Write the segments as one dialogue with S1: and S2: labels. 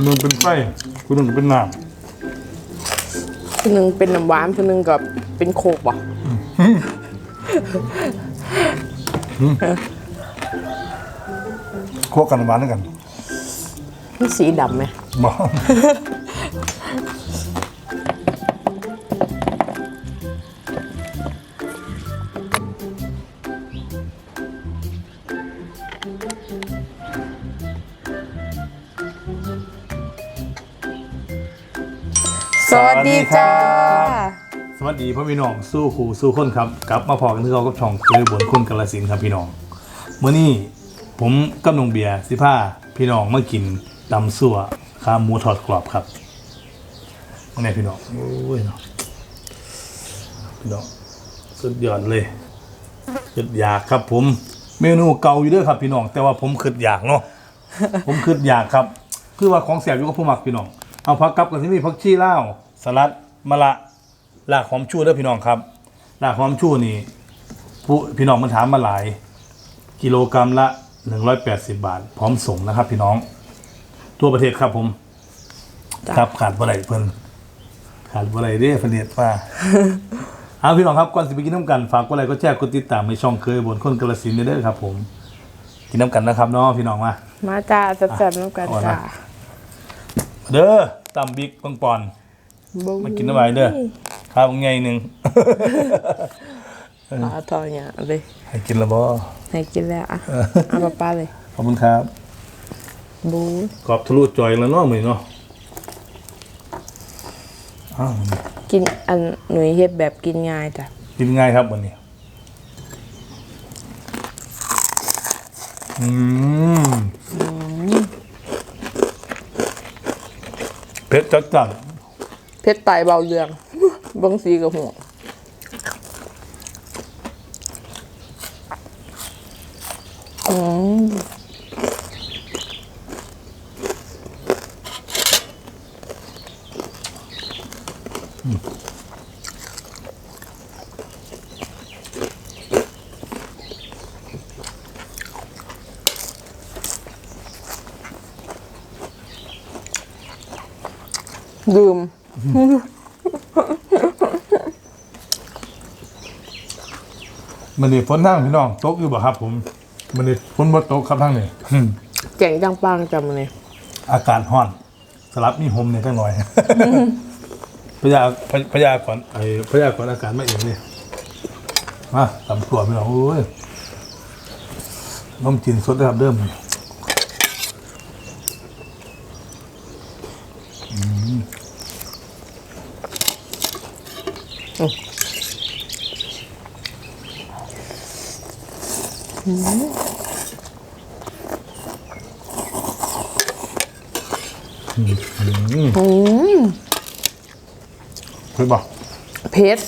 S1: คนหนึงเป็นไส้คนหนึงเป็นน้
S2: คนหนึ่งเป็นน้ำหวานคนหนึ่งก็เป็นโคกว่ะำ
S1: คั่วกันหวานด้วยกัน
S2: มันสีดำไหม
S1: บอ
S2: ดีจ้า
S1: สวัสดีพ่อพี่น้องสู้ครูสู้คนครับ กลับมาพอกันที่เขากับช่องเคยบนคุณกาลสินธุ์ครับพี่น้องเมื่อนี้ผมกับนงเบียร์สิผ้าพี่น้องมากินตำซั่วข้าวหมูทอดกรอบครับมื่อนี้พี่น้องโอ้ยเนาะพี่น้องสุดยอดเลยคิดอยากครับผม เมนูเก่าอยู่เด้วยครับพี่น้อง แต่ว่าผมคิดอยากเนาะผมคิดอยากครับ คือว่าของแสบอยู่กับผู้หมักพี่น้อง เอาพักกับกันที่มีพักชีล่าว สลัดมะละรากหอมชูเด้อพี่น้องครับรากหอมชูนี่ผู้พี่น้องมันถามมาหลาย กิโลกรัมละ 180 บาท พร้อมส่งนะครับ พี่น้อง ทั่วประเทศครับผม
S2: จ้ะ
S1: ครับขาดบ่ไรเพิ่นขาดบ่ไรเด้อเพิ่นเฮ็ดว่าเอาพี่น้องครับก่อนสิไปกินน้ำกันฝากกดไลค์กดแชร์กดติดตามในช่องเคยบนคนกระสินธุ์เด้อครับ ผม กินน้ำกันนะครับเนาะพี่น้องมา
S2: มาจ้าจัดจัดน้ำกัน
S1: เอาละ
S2: จ้า
S1: เด้อตำบิ๊กปังปอน มากินน้ำไว้เด้อข้าวไงหนึ่ง
S2: ปลาทอดเนี่ยเอาเลย
S1: ให้กินและบ่
S2: ให้กินแล้วอะเอาปลาปลาเลย
S1: ขอบคุณครับ
S2: บู
S1: กรอบทะลุจอยแล้วเนาะมื้อนี้เนาะอ้าว
S2: กินอันหนุ่ยเฮ็ดแบบกินง่ายจ้ะ
S1: กินง่ายครับวันนี้อืมเผ็ดจัดจัด
S2: เพชรไตเบาเรืองเบางสีกับหัวอืม ดื่ ม
S1: มันนี่ฝนทางพี่น้องตกอยู่บ่ครับ ผมมันนี่ฝนบ่ตกครับทางนี้อืม
S2: เจ๋งจังปังจำมาเลย
S1: อากาศร้อน สลับมีหมเนี่ยจังหน่อยพยาพยพยากรณ์ไอ้พยากรณ์อากาศมาเองเนี่ยมาตำตัวพี่น้องโอ้ยน้มจีนสดได้ครับเดิมอื
S2: อืม
S1: เคยบอก
S2: เพชร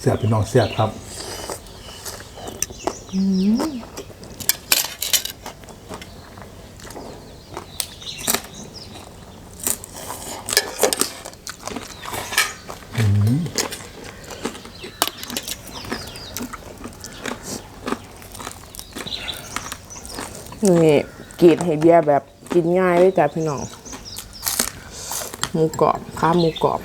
S1: เสียบพี่น้องเสียบครับ
S2: นี่กีดให้เบียแบบกินง่ายเลยจ้ะพี่น้องหมูกรอบข้าหมูกรอบ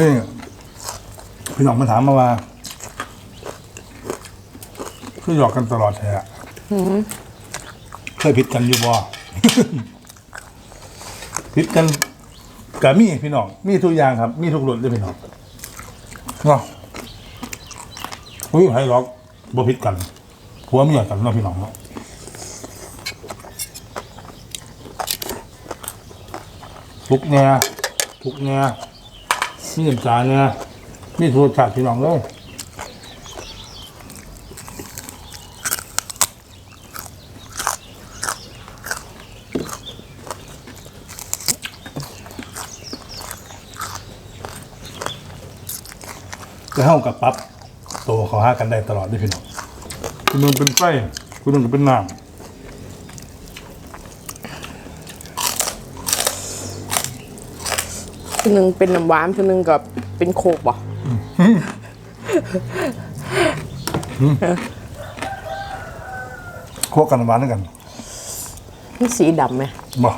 S1: นี่พี่น้องมาถามมาว่าคือหยอกกันตลอดแท้อะเคยผิดกันอยู่บ่ผิดกันกับมีพี่น้องมีทุกอย่างครับ มีทุกรสเลยพี่น้องเนาะอุ้ยให้หรอกบ่ผิดกันผัวเมียกันเนาะพี่น้องเนาะทุกแง่ทุกแง่ มีน้ำตาเนี่ยมีทุกรสชาติพี่น้องเลยจะเข้ากับปั๊บโตเขาหากันได้ตลอดด้วยพี่น้องคุณนึงเป็นไฟคุณนึงเป็นน้
S2: ตั วหนึ่งเป็นน้ำหวานตัวหนึ่งกับเป็นโคกบ่ำ
S1: โคกกันหวานด้วยกัน
S2: มันสีดำไหม
S1: บอก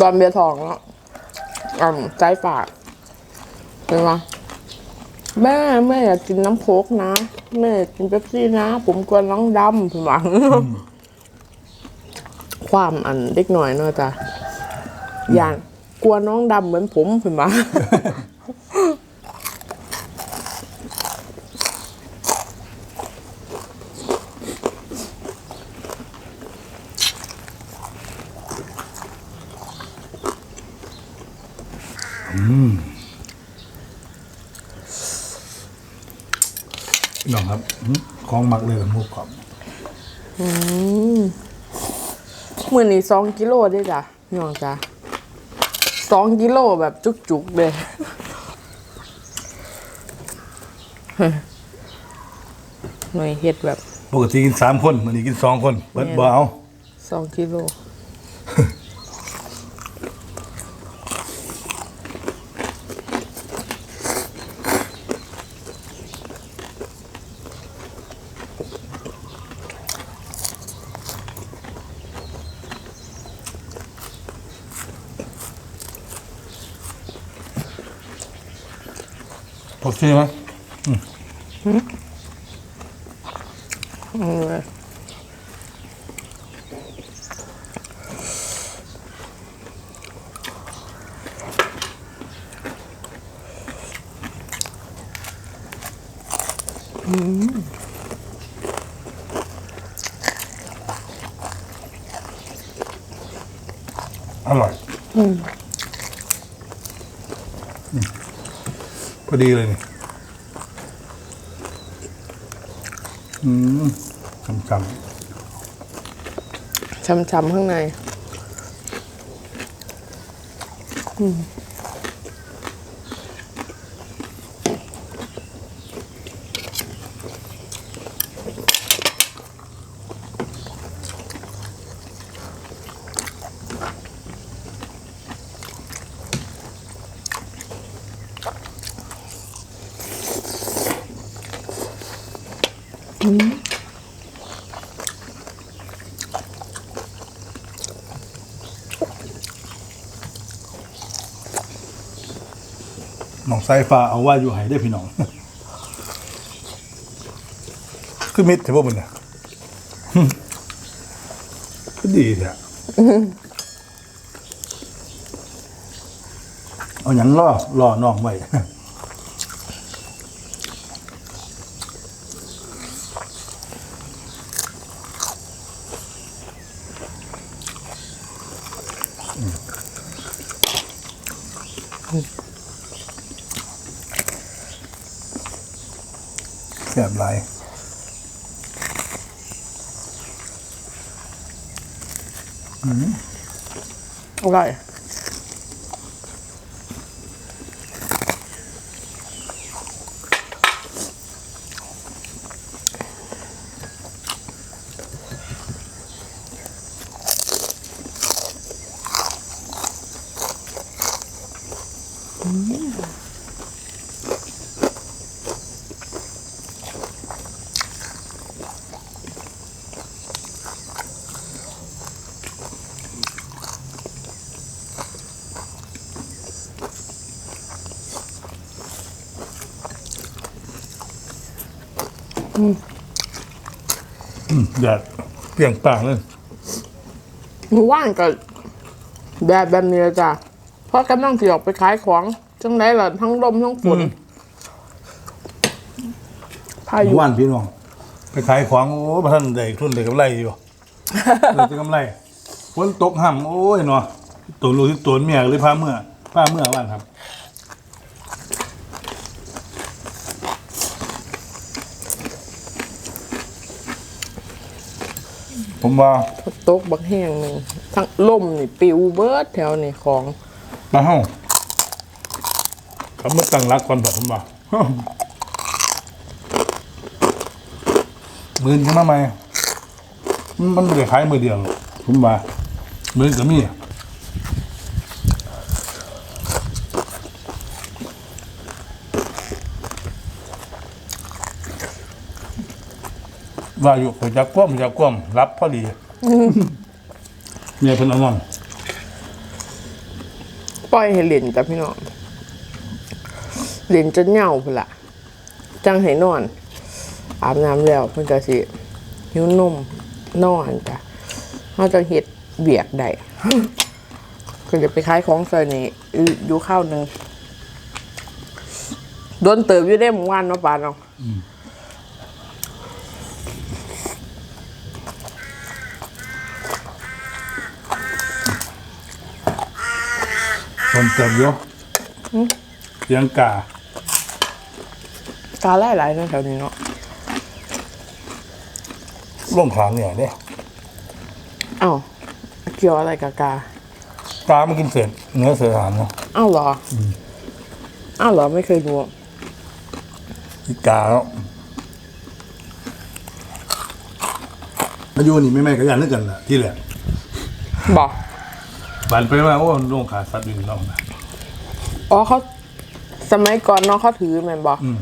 S2: ตอนเบียร์ทองแล้วอ่าใจฝาดเห็นไหมแม่แม่อยากกินน้ำโคกนะ แม่อยากกินเป๊ปซี่นะ ผมกลัวน้องดำพี่หวัง ความอันเล็กหน่อยเนอะจ้ะอย่างกลัวน้องดำเหมือนผมพี่หวัง
S1: พี่น้องครับอื้อของมักเลยกับหมูกรอบ
S2: มื อนี้สองกิโลได้จ้ะพี่น้องจ้ะสองกิโลแบบจุกๆเลยหน่วยเห็ดแบบ
S1: ปกติกินสามคนวันนี้กินสองคนเบิดบ่เอา
S2: สองกิโล
S1: โอเคไหม
S2: อาเลย
S1: อร่อยอืมพ อดีเลยนี่อืมจำจ
S2: ช้ำๆข้างใน
S1: สายฟ้าเอาว่าอยู่ไหได้พี่น้อง คือมิดถือว่ามันเนี่ยก็ดีแท้เอาอย่างล่อล่อน้องไว้ แดดเปรียงปากเลย
S2: หมู่ว่านก็แบบแบบนี้ละจ้ะเพราะกำลังสิออกไปขายของจังไดล่ะทั้งลมทั้งฝนพายุ
S1: ว่านพี่น้อง ไปขายของ โอ้พระท่านได้ทุนได้กำไรอยู่ได้แต่กำไรฝนตกห่ำโอ้ยเนาะตัวลูกที่ตัวเมียเลยพาเมื่อพาเมื่อว่านครับ ผมว่า
S2: ตกบักแห้งหนึ่งทั้งลมนี่ปิวเบิดแถวนี่ของ
S1: มาเฮ้าเขามาตั้งรักก่อนแบบผมว่ามือนขึ้นมาไหมมันมันไม่ได้ขายมือเดียวหรอกผมว่ามือนกับมี ว่าอยู่ไปจากกว้มจากกว้มรับพอดีเมียเพิ่นเอานอน
S2: ปล่อยให้เล่นกับพี่น้องเล่นจนเหงาพุ่นละจังให้นอน อาบน้ำแล้วเพิ่นก็สิหิวนมนอนจ้ะเฮาจะเฮ็ดเบียกได้ก็จะไปขายของซอยนี้อยู่ข้าวหนึ่งโดนเติบอยู่ได้หมู่วันเนาะปานเนาะ
S1: คนเติมเยอะเสียงกา
S2: ตาหลายๆเนาะแถวนี้เนาะ
S1: ล่มขางเนี่ยเนี่ย
S2: เอ้าเกี่ยวอะไรกับกา
S1: กามันกินเศษเนื้อเศษอาหารเนาะ
S2: อ้าวเหรอออ้าวเหรอไม่เคยดู
S1: ที่กาแล้วอายุนี่ไม่แม่ก็ยันนึกกันแหละที่แหละ
S2: บอก
S1: บันไปว่าโอ้ลงขาสัตว์อยู่นอกนะ
S2: อ๋อเขาสมัยก่อนเน้องเขาถือแมนบอก
S1: อืม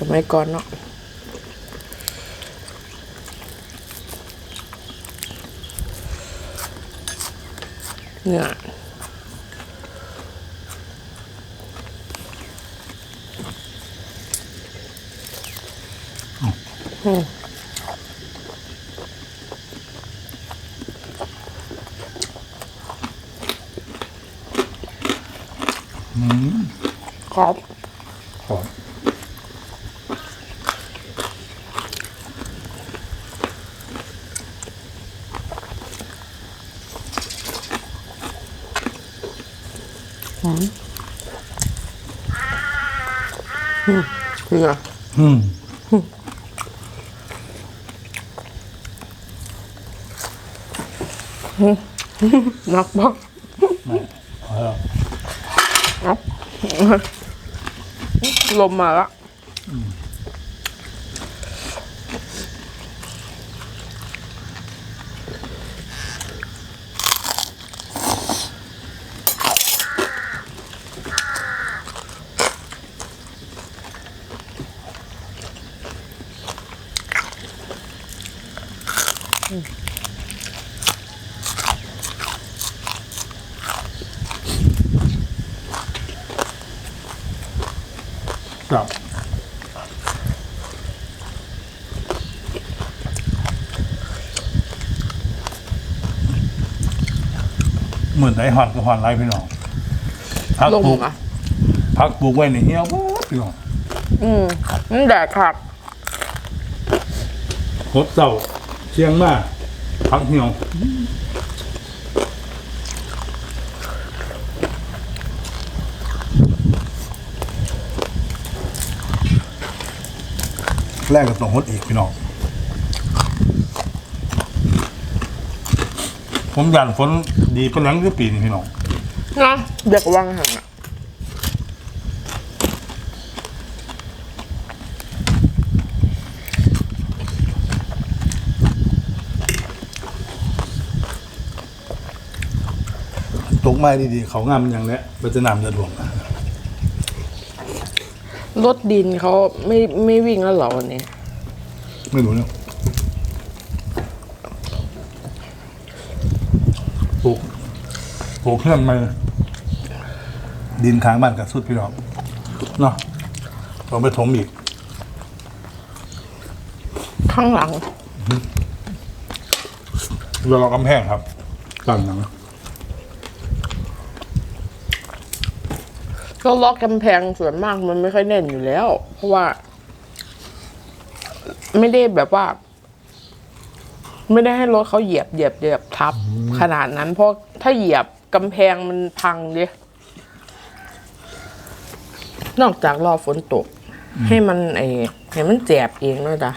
S2: สมัยก่อนเนาะเนี่ย ครับ
S1: ขอบ
S2: เนี่ย
S1: อืม
S2: นักบ้าง
S1: ไม่เอาแล้ว
S2: เอา ลมมาละ
S1: มือนไหนหอนก็หอนไรพี่น้องพัก
S2: ลม
S1: ปลูก
S2: อะ
S1: พักปลูกไว้ในเหี้ยววัดพี่น้อง
S2: อืมแดดคัก
S1: คดเศร้าเชียงมาพักเหี่ยวแรกก็ต้องหดอีกพี่น้อง ผมยันฝนดีเป็นหลังคือปีนี้พี่น้อง
S2: นะเด็กวังหันอะ
S1: ตกไม้ดีๆเขางามอย่างเนี้ยมันจะนำจะดวง
S2: รถดินเขาไม่ไม่วิ่งแล้วเหรอวันนี้
S1: ไม่รู้เนี่ยปลูกป ลูกเพื่อนมาดินค้างบ้านกับสุดพี่น้องเนาะต้องไปถมอีก
S2: ข้างหลัง
S1: เราเรากำแพงครับด้านหลัง
S2: ก็ล็อกกำแพงส่วนมากมันไม่ค่อยแน่นอยู่แล้ว เพราะว่า ไม่ได้แบบว่า ไม่ได้ให้รถเขาเหยียบเหยียบเหยียบทับ ขนาดนั้นเพราะถ้าเหยียบ กำแพงมันพังดินอกจากรอฝนตก ให้มันไอให้มันแจบเองด้วยจ้ะ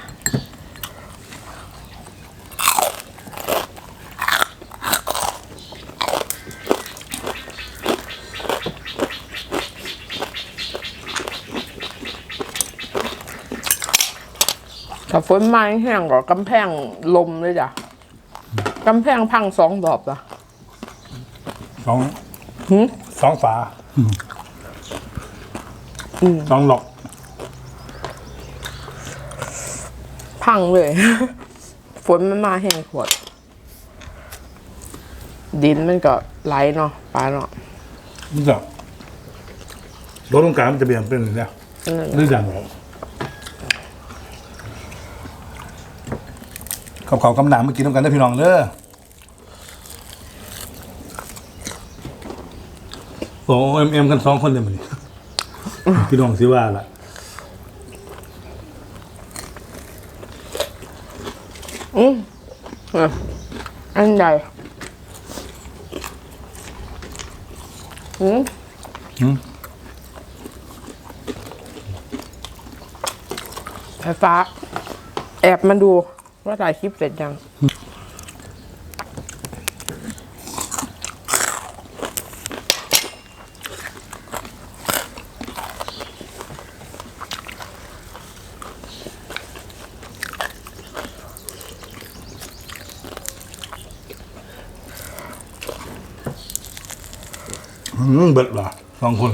S2: ถ้าฝนมาแห้งก็กำแพงลมเลยจ้ะกำแพงพังสองดอกจ้ะ
S1: สอง
S2: หืม
S1: สองฝาสองหลอก
S2: พังเลย ฝนมันมาแห้งขวด ดินมันก็ไหลเนาะปลาเนาะ
S1: นี่จ้ะรถตรงกลางมันจะเบี่ยงเป็นอย่างนี้
S2: นั่น
S1: หรืออย่างไรขอบเขากำหนามมากินน้ำกันได้อพี่น้องเด้อ โอ้เอ็มเอ็มกันสองคนเดียวมันนี่พี่น้องสิว่าล่ะ
S2: อืมอะอันใหญ่อืม
S1: อืม
S2: ไฟฟ้า แอบมาดูว่าถ่ายคลิปเสร็จยัง
S1: เบิดเหรอสองคน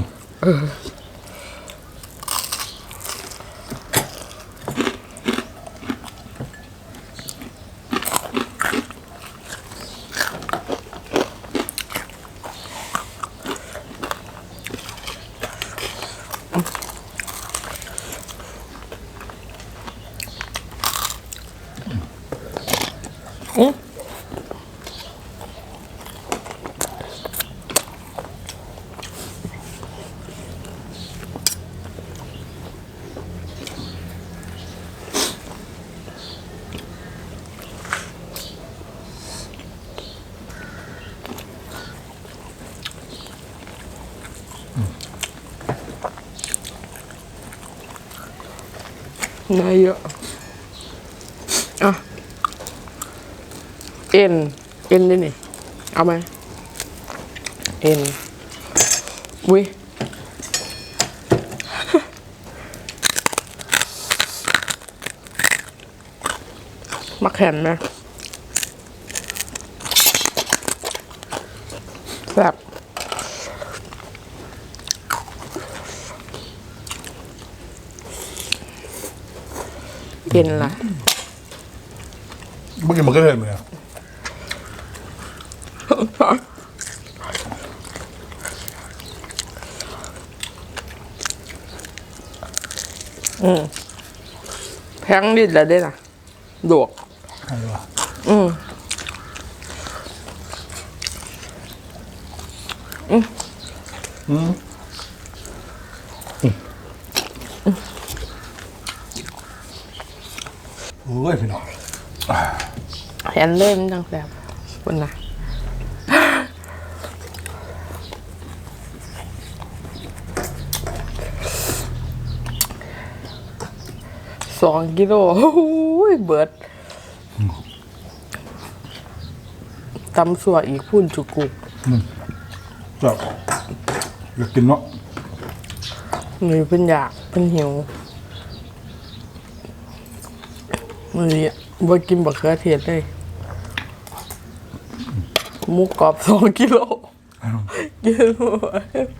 S2: เนื้เยอะอะเอ็นเอ็นด้วยนี่เอาไหมเอ็นวิมาแข่นไหมแซ่บ เย็นล่ะ
S1: เมื่อกี้มันก็เห็นเหมือนกัน
S2: แพงดิดแล้วได้น่ะดวก
S1: ใช่ปะ
S2: อืม
S1: อืม โอ้ยพี่น้อง
S2: แอนเล่มนจังแซ่บคุณนะสองกิโลโอ้ยเบิดตำสัวอีกพุ่นจุกุก
S1: จับอยากกินเนาะ
S2: นี่เป็นอยากเป็นหิว มือนี้บ่กินบักเขือเทศเลยหมูกรอบสองกิโลกินหมด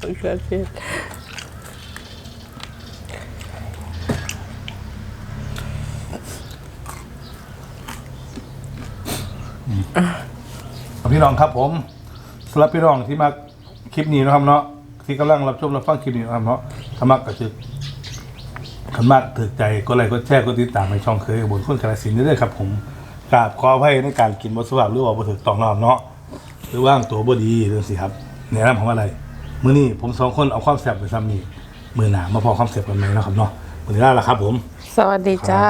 S2: บักเขือเทศ
S1: พี่น้องครับผมสำหรับพี่น้องที่มาคลิปนี้นะครับเนาะที่กำลังรับชมรับฟังคลิปนี้นะครับเนาะถ้ามักก็คือก ขันมากถือใจก็ไลค์ก็แชร์ก็ติดตามในช่องเคยบนคนกาลสินนี่ด้วยครับผมกราบขออภัยในการกินบทสวาหรือว่าบถือตองรอบเนาะหรือว่างตัวบดีเรื่องสิครับแนะนำของอะไรมื้อนี้ผมสองคนเอาความแซ่บไปซ้ำนี่มือหนามาพอความแซ่บกันไหมนะครับเนาะวันนี้ลาละครับผม
S2: สวัสดีจ้า